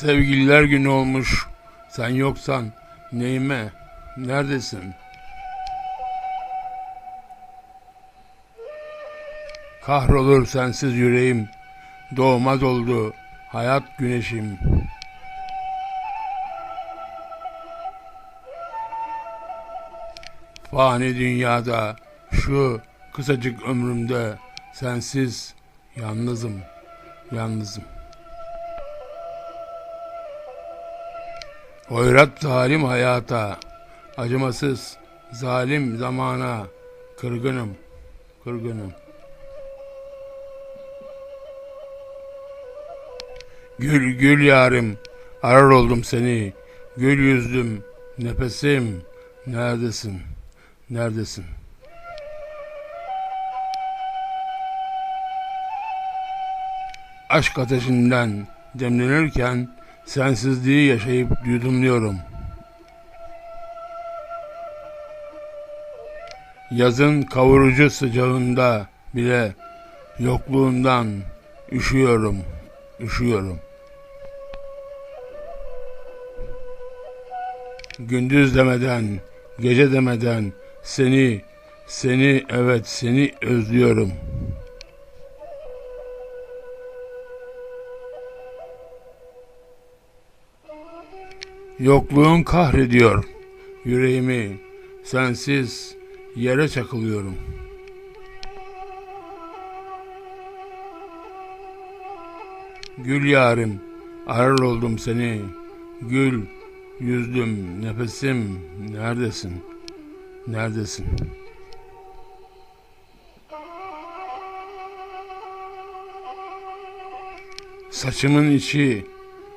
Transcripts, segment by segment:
Sevgililer günü olmuş. Sen yoksan neyime? Neredesin? Kahrolur sensiz yüreğim. Doğmaz oldu hayat güneşim. Fani dünyada şu kısacık ömrümde sensiz yalnızım, yalnızım. Hoyrat zalim hayata, acımasız zalim zamana, kırgınım, kırgınım. Gül gül yarim, arar oldum seni, gül yüzdüm, nefesim, neredesin, neredesin? Aşk ateşinden demlenirken sensizliği yaşayıp yudumluyorum. Yazın kavurucu sıcağında bile yokluğundan üşüyorum, üşüyorum. Gündüz demeden, gece demeden seni, seni evet seni özlüyorum. Yokluğun kahrediyor yüreğimi. Sensiz yere çakılıyorum. Gül yarim, arar oldum seni. Gül yüzdüm, nefesim, neredesin? Neredesin? Saçımın içi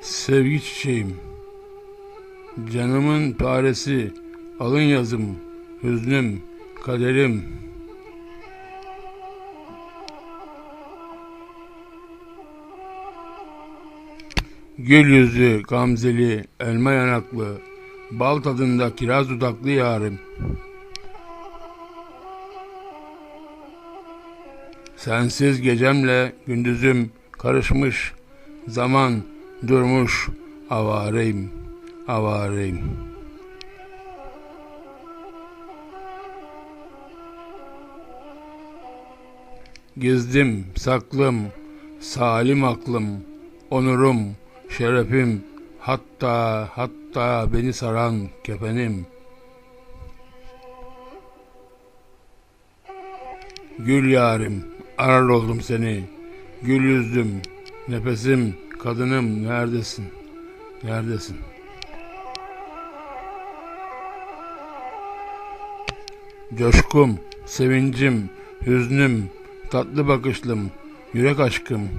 sevgi çiçeğim. Canımın paresi, alın yazım, hüznüm, kaderim. Gül yüzlü, gamzeli, elma yanaklı, bal tadında kiraz dudaklı yarim. Sensiz gecemle gündüzüm karışmış, zaman durmuş, avareyim, avareyim. Gizdim, saklım, salim aklım, onurum, şerefim, hatta hatta beni saran kefenim. Gül yarim, arar oldum seni, gül yüzdüm, nefesim, kadınım neredesin, neredesin? Coşkum, sevincim, hüznüm, tatlı bakışlım, yürek aşkım.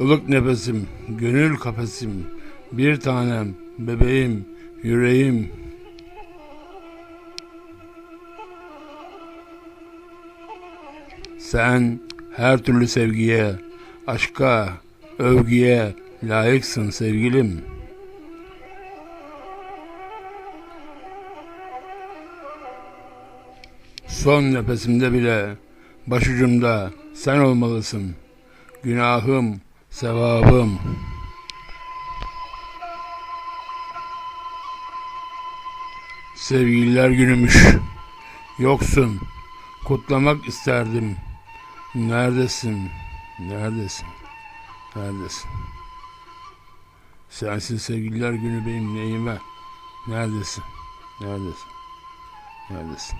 Ilık nefesim, gönül kafesim, bir tanem, bebeğim, yüreğim. Sen her türlü sevgiye, aşka, övgüye layıksın sevgilim. Son nefesimde bile başucumda sen olmalısın. Günahım, sevabım. Sevgililer günümüş. Yoksun. Kutlamak isterdim. Neredesin? Neredesin? Neredesin? Sensiz sevgililer günü benim neyime? Neredesin? Neredesin? Neredesin?